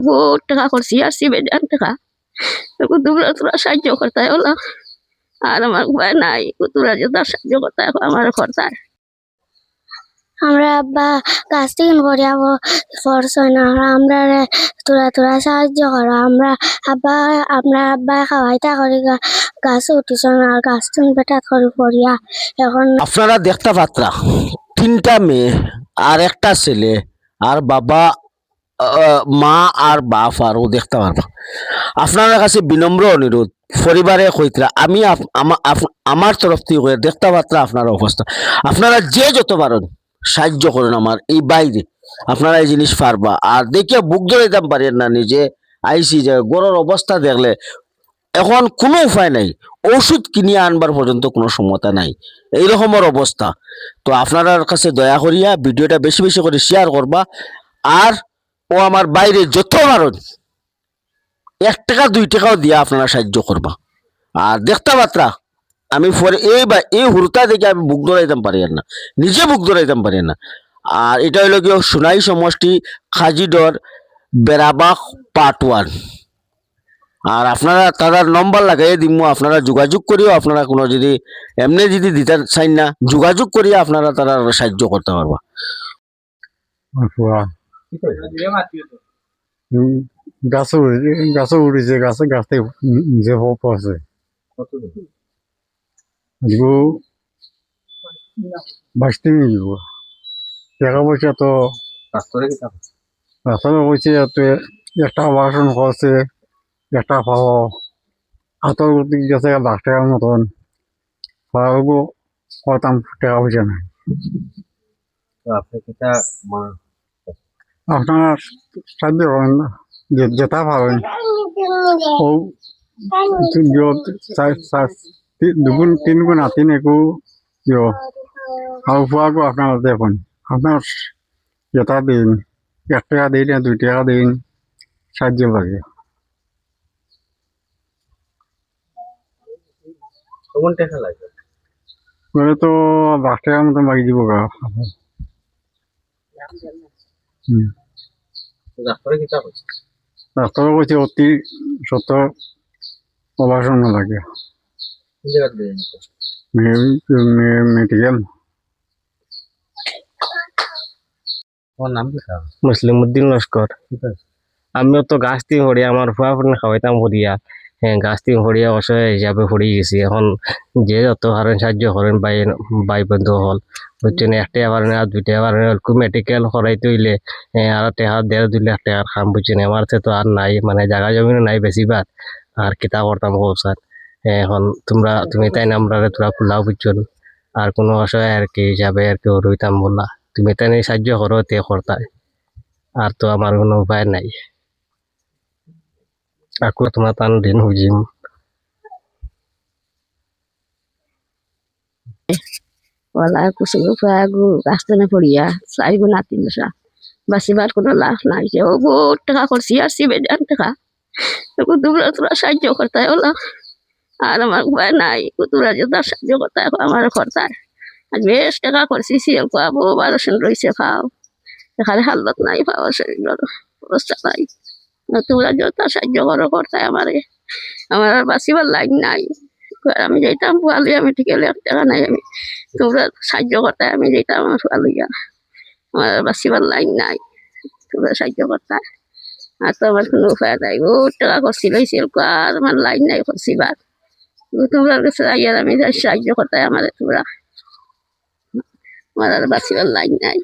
বহুত টাকা করছি আর সি বেজান টাকা তোমরা তোরা সাহায্য করতে হলো আর আমার উপায় নাই তোরা সাহায্য করতে আমার আমরা আব্বা গাছ থেকে পড়িয়াব পড়ছো না আমরা রে তোরা তোরা সাহায্য করো আমরা আব্বা আমরা আব্বা খাওয়াইতা করি গাছে আর গাছ বেটাত করে পড়িয়া এখন আপনারা দেখতে পাত্রা তিনটা মেয়ে আর একটা ছেলে আর বাবা মা আর বাপ আর ও দেখতে পারবা আপনার কাছে বিনম্র অনুরোধ পরিবারে কইতরা আমি আমার তরফ থেকে দেখতে পাত্রা আপনার অবস্থা আপনারা যে যত পারেন সাহায্য করুন আমার এই বাইরে আপনারা এই জিনিস পারবা আর দেখিয়া বুক ধরে দাম পারেন না নিজে আইসি যে গরুর অবস্থা দেখলে এখন কোনো উপায় নাই। ওষুধ কিনিয়ে আনবার পর্যন্ত কোনো সমতা নাই। এই রকমের অবস্থা তো আপনার কাছে দয়া করিয়া ভিডিওটা বেশি বেশি করে শেয়ার করবা আর ও আমার বাইরে যত পারেন এক টাকা, দুই টাকাও দিয়া আপনারা সাহায্য করবা। আর দেখতে পাত্রা, আমি পরে এই বা এই হুরতা দেখে আমি বুক ধরাইতাম পারি না। নিজে বুক ধরাইতাম পারি না। আর এটা হইল কি সোনাই সমষ্টি খাজিডর বেড়াবাগ পার্ট ওয়ান আর আপনারা তাদের নম্বর লাগাই দিব আপনারা যোগাযোগ করিও, আপনারা কোনো যদি এমনি যদি দিতে চাই না, যোগাযোগ করিয়া আপনারা তারা সাহায্য করতে পারবা। গাছে উড়েছে গাছে উড়েছে গাছে গাছ থেকে নিজে পড়ছে। বাঁচতে নিয়ে যাব টাকা পয়সা তো কইছে এতে একটা বাসন করছে একটা পাবো হাতর গতি গেছে লাখ টাকার মতন পাবো করতাম টাকা পয়সা নাই আপনার সাহায্য করেন না। যে- যেটা ও যত চার- দুগুণ তিন গুণ আতিন একু ইয় আর ফুয়াকো আপনার দেখুন আপনার যেটা দিন এক টাকা দিন দুই টাকা দিন সাহায্য লাগে। কেমন টাকা লাগবে বলে তো লাখ টাকার মতন বাকি দিব গা। হুম। ডাক্তারে কিতা কইছে ডাক্তার কইছে অতি অপারেশন লাগে। মেডিকেল। তোমার নাম কি স্যার? মুসলিম উদ্দিন লস্কর আমিও তো গাছ দিয়ে হরিয়া আমার ফুয়া ফুটনে খাওয়াইতাম হরিয়া হ্যাঁ গাছ দিয়ে হরিয়া অসহায় হিসাবে হরি গেছি। এখন যে যত হারেন সাহায্য করেন বাই বাই বন্ধু হল। বুঝছেন? একটা আবার আর দুইটা আবার মেডিকেল করাইতে হইলে হ্যাঁ, আর টেহা দেড় দুই লাখ টাকার খাম বুঝছেন? আমার তো আর নাই মানে জায়গা জমিনও নাই বেশিবার আর কিতা করতাম হোক স্যার? এখন তোমরা তুমি তাই আমরা তোরা খোলাও বুঝছেন? আর কোনো অসহায় আর কি হিসাবে আর কি হইতাম বললা তুমি তাই সাহায্য করো তে করতাই। আর তো আমার কোনো উপায় নাই। টান দিন বুঝিম ওলা কুসুম ফাগু গাছটানে পড়িয়া চাইব নাতি মশা বাঁচিবার কোনো লাভ নাই যে ও বহুত টাকা করছি আর সি বেজান টাকা তবু তোমরা তোরা সাহায্য করতে হলো আর আমার উপায় নাই তোরা যদি সাহায্য করতে আমার করতে আর বেশ টাকা করছি সিএল পাবো বারোশন রয়েছে খাও এখানে হালত নাই পাওয়া শরীরের অবস্থা নাই তোমরা যত সাহায্য করো করতে আমারে আমার আর বাঁচিবার লাইন নাই। আমি যেতাম পোয়ালি, আমি ঠিক হলে টাকা নাই আমি। তোমরা সাহায্য করতে আমি যেতাম আমার পোয়ালিয়া আমার আর বাঁচিবার লাইন নাই। তোমরা সাহায্য করতে আর তো আমার কোনো উপায় নাই। ও টাকা করছি লইছিল আর আমার লাইন নাই করছিবার তোমরা কাছে যাই আর আমি সাহায্য করতে আমার তোমরা। আমার আর বাঁচিবার লাইন নাই।